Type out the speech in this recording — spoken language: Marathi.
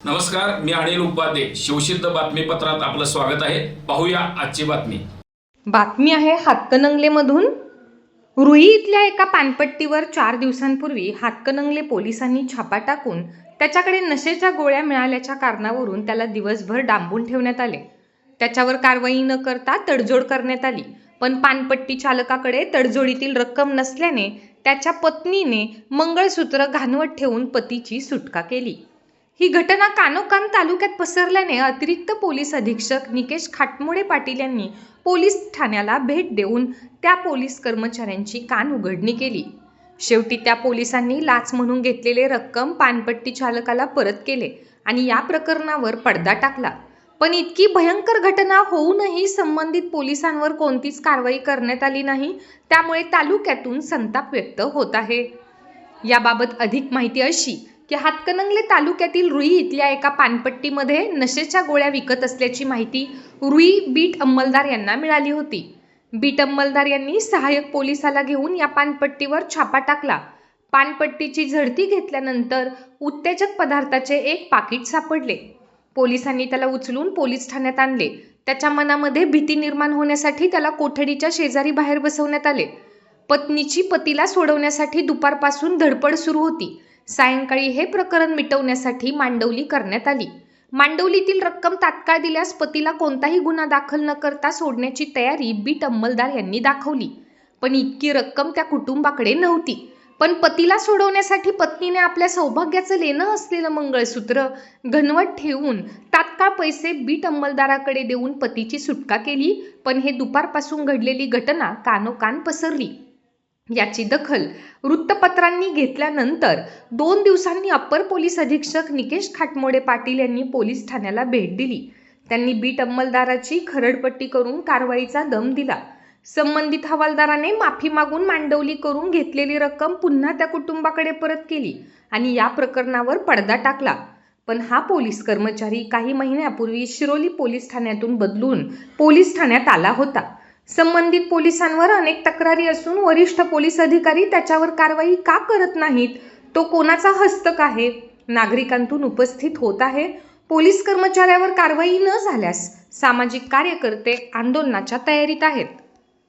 नमस्कार मी अनिल उपाध्ये. शिवसिद्ध बातमीपत्रात आपलं स्वागत आहे. पाहूया आजची बातमी. बातमी आहे हातकणंगलेमधून. रुई इथल्या एका पानपट्टीवर चार दिवसांपूर्वी हातकणंगले पोलिसांनी छापा टाकून त्याच्याकडे नशेच्या गोळ्या मिळाल्याच्या कारणावरून त्याला दिवसभर डांबून ठेवण्यात आले. त्याच्यावर कारवाई न करता तडजोड करण्यात आली. पण पानपट्टी चालकाकडे तडजोडीतील रक्कम नसल्याने त्याच्या पत्नीने मंगळसूत्र घाणवत ठेवून पतीची सुटका केली. ही घटना कानोकान तालुक्यात पसरल्याने अतिरिक्त पोलीस अधीक्षक निकेश खाटमोडे पाटील यांनी पोलीस ठाण्याला भेट देऊन त्या पोलीस कर्मचाऱ्यांची कान उघडणी केली. शेवटी त्या पोलिसांनी लाच म्हणून घेतलेले रक्कम पानपट्टी चालकाला परत केले आणि या प्रकरणावर पडदा टाकला. पण इतकी भयंकर घटना होऊनही संबंधित पोलिसांवर कोणतीच कारवाई करण्यात आली नाही त्यामुळे तालुक्यातून संताप व्यक्त होत आहे. याबाबत अधिक माहिती अशी की हातकणंगले तालुक्यातील रुई इथल्या एका पानपट्टीमध्ये नशेच्या गोळ्या विकत असल्याची माहिती रुई बीट अंमलदार यांना मिळाली होती. बीट अंमलदार यांनी सहाय्यक पोलिसाला घेऊन या पानपट्टीवर छापा टाकला. पानपट्टीची झडती घेतल्यानंतर उत्तेजक पदार्थाचे एक पाकिट सापडले. पोलिसांनी त्याला उचलून पोलीस ठाण्यात आणले. त्याच्या मनामध्ये भीती निर्माण होण्यासाठी त्याला कोठडीच्या शेजारी बाहेर बसवण्यात आले. पत्नीची पतीला सोडवण्यासाठी दुपारपासून धडपड सुरू होती. सायंकाळी हे प्रकरण मिटवण्यासाठी मांडवली करण्यात आली. मांडवलीतील रक्कम तात्काळ दिल्यास पतीला कोणताही गुन्हा दाखल न करता सोडण्याची तयारी बीट अंमलदार यांनी दाखवली. पण इतकी रक्कम त्या कुटुंबाकडे नव्हती. पण पतीला सोडवण्यासाठी पत्नीने आपल्या सौभाग्याचं लेणं असलेलं मंगळसूत्र घनवट ठेवून तात्काळ पैसे बीट अंमलदाराकडे देऊन पतीची सुटका केली पण हे दुपारपासून घडलेली घटना कानोकान पसरली. याची दखल वृत्तपत्रांनी घेतल्यानंतर दोन दिवसांनी अप्पर पोलीस अधीक्षक निकेश खाटमोडे पाटील यांनी पोलीस ठाण्याला भेट दिली. त्यांनी बीट अंमलदाराची खरडपट्टी करून कारवाईचा दम दिला. संबंधित हवालदाराने माफी मागून मांडवली करून घेतलेली रक्कम पुन्हा त्या कुटुंबाकडे परत केली आणि या प्रकरणावर पडदा टाकला. पण हा पोलीस कर्मचारी काही महिन्यापूर्वी शिरोली पोलीस ठाण्यातून बदलून पोलीस ठाण्यात आला होता. संबंधित पोलिसांवर अनेक तक्रारी असून वरिष्ठ पोलीस अधिकारी त्याच्यावर कारवाई का करत नाहीत? तो कोणाचा हस्तक आहे? नागरिकांतून उपस्थित होत आहे. पोलीस कर्मचाऱ्यावर कारवाई न झाल्यास सामाजिक कार्यकर्ते आंदोलनाच्या तयारीत आहेत.